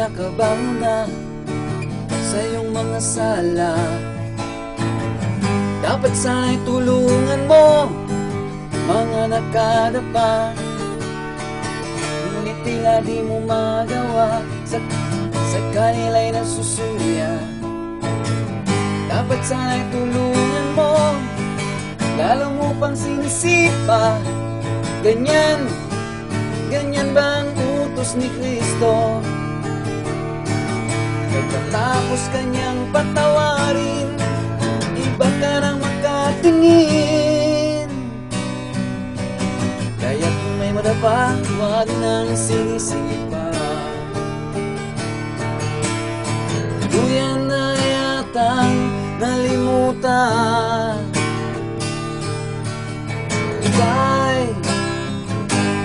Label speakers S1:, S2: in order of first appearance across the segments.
S1: kinakabahan na Sa iyong mga sala? Dapat sana'y tulungan mo Mga nakadapa Ngunit tila di mo magawa Sa, sa kanila'y nasusuya. Dapat sana'y tulungan mo Lalo mo pang sinisipa. Ganyan, ganyan ba ang utos ni Kristo? Pagkatapos kanyang patawarin. Iba ka nang makatingin Kaya kung may madapa, huwag nang sinisipa. Tuluyan na yatang nalimutan. Ika'y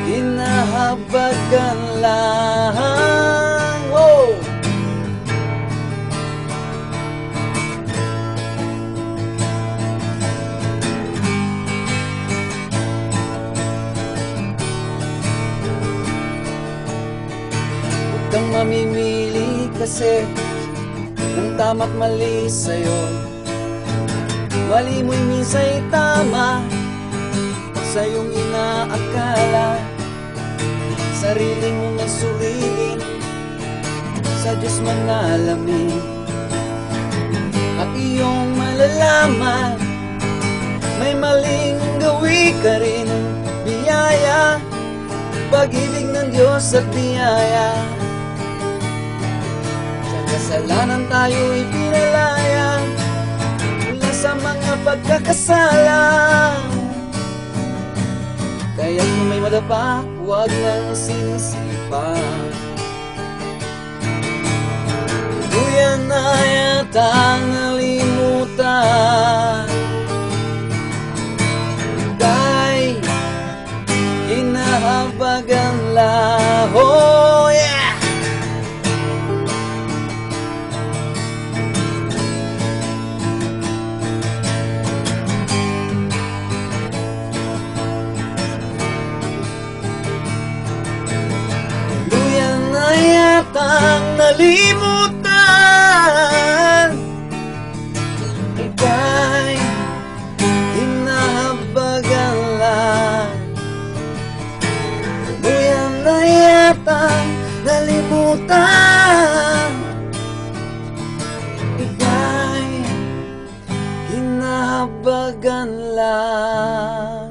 S1: hinahabagan lang kang mamimili kasi ng tama't mali sa'yo. Mali mo'y minsa'y tama sa iyong inaakala. Sarili mong nasuliin Sa Diyos manalamin At iyong malalaman May maling gawi ka rin. Biyaya Pag-ibig ng Diyos at biyaya kasalanan tayo'y pinalaya. Mula sa mga pagkakasala. Kaya kung may madapa, huwag nang sinisipa Tuluyan na yata nalimutan Ika'y hinahabagan yatang nalimutan. Ika'y hinahabagan lang Tuluyan na yatang nalimutan. Ika'y hinahabagan lang